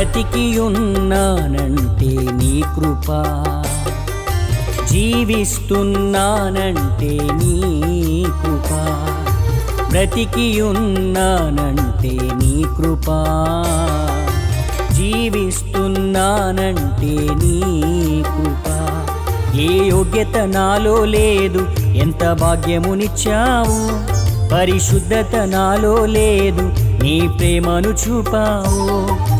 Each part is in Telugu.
బ్రతికి ఉన్నానంటే నీ కృప. జీవిస్తున్నానంటే నీ కృప. బ్రతికి ఉన్నానంటే నీ కృప. జీవిస్తున్నానంటే నీ కృప. ఏ యోగ్యత నాలో లేదు ఎంత భాగ్యమునిచ్చావు? పరిశుద్ధత నాలో లేదు నీ ప్రేమను చూపావు.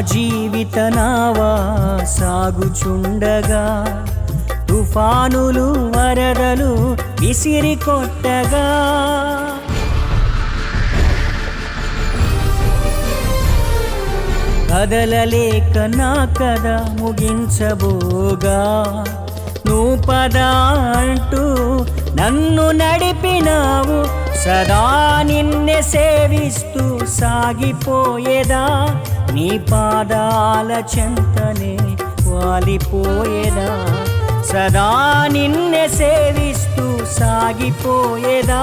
జీవిత నావా సాగుచుండగా. తుఫానులు వరదలు విసిరి కొట్టగా. కదలలేక నా కథ ముగించబోగా. నువ్వు పద అంటూ నన్ను నడిపినావు. సదా నిన్నే సేవిస్తూ సాగిపోయేదా? నీ పాదాల చెంతనే వాలిపోయేదా? సదా నిన్నే సేవిస్తూ సాగిపోయేదా?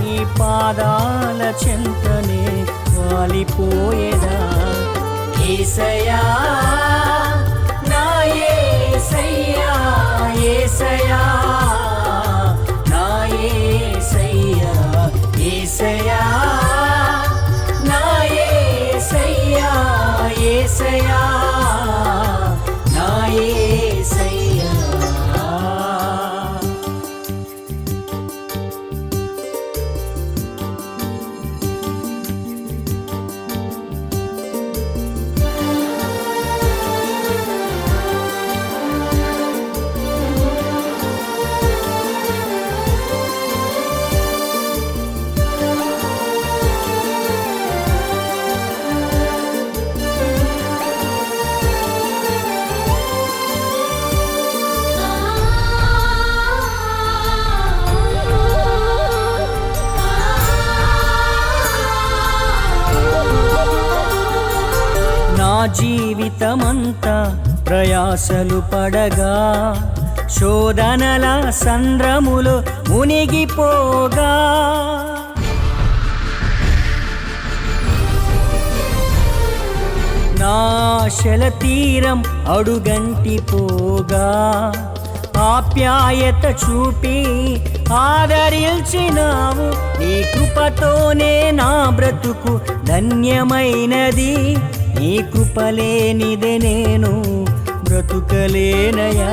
నీ పాదాల చెంతనే వాలిపోయేదా? ఈసయా జీవితమంతా ప్రయాసలు పడగా శోధనల సంద్రములు మునిగిపోగా. నాశల తీరం అడుగంటి పోగా ఆప్యాయత చూపి ఆదరించినావు. నీ కృపతోనే నా బ్రతుకు ధన్యమైనది. నీ కృపలేనిదే నేను బ్రతుకలేనయా.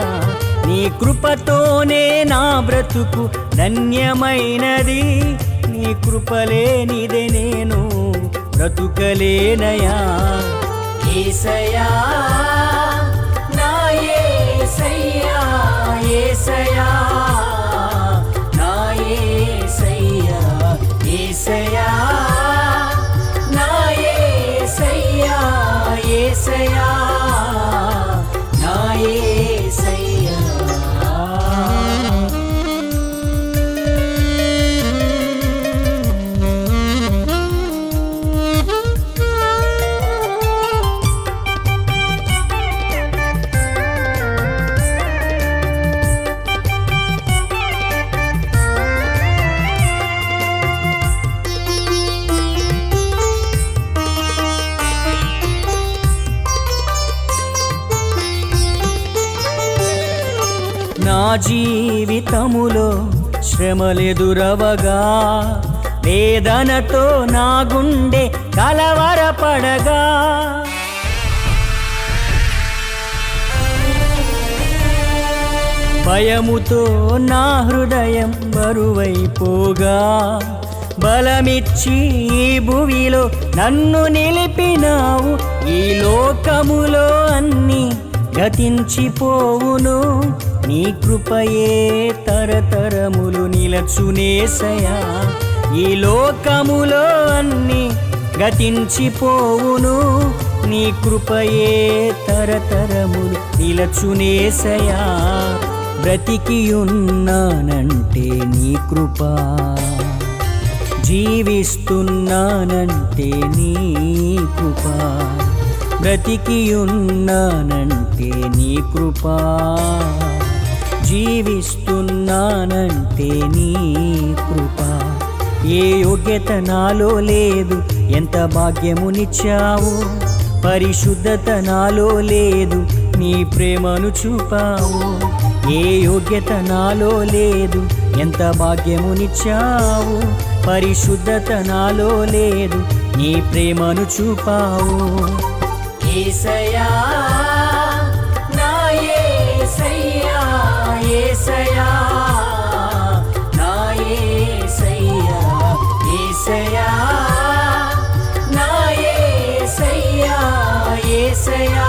నీ కృపతోనే నా బ్రతుకు ధన్యమైనది. నీ కృపలేనిదే నేను బ్రతుకలేనయా. ఏసయా నా ఏసయ్యా ఏసయా. నా జీవితములో శ్రమలెదురవగా వేదనతో నా గుండె కలవరపడగా. భయముతో నా హృదయం బరువైపోగా బలమిచ్చి ఈ భువిలో నన్ను నిలిపినావు. ఈ లోకములో అన్నీ గతించిపోవును. నీ కృపయే తరతరములు నిలచునేసయా ఈ లోకములో అన్ని గతించిపోవును. నీ కృపయే తరతరములు నిలచునేసయా బ్రతికి ఉన్నానంటే నీ కృప. జీవిస్తున్నానంటే నీ కృప. బ్రతికి ఉన్నానంటే నీ కృప. జీవిస్తున్నానంటే నీ కృప. ఏ యోగ్యత నాలో లేదు ఎంత భాగ్యమునిచ్చావు? పరిశుద్ధత నాలో లేదు నీ ప్రేమను చూపావు. ఏ యోగ్యత నాలో లేదు ఎంత భాగ్యమునిచ్చావు? పరిశుద్ధత నాలో లేదు నీ ప్రేమను చూపావు. ఏసయా ఏసయా నా ఏసయ్యా ఏసయ్యా నా ఏసయ్యా ఏసయ్యా.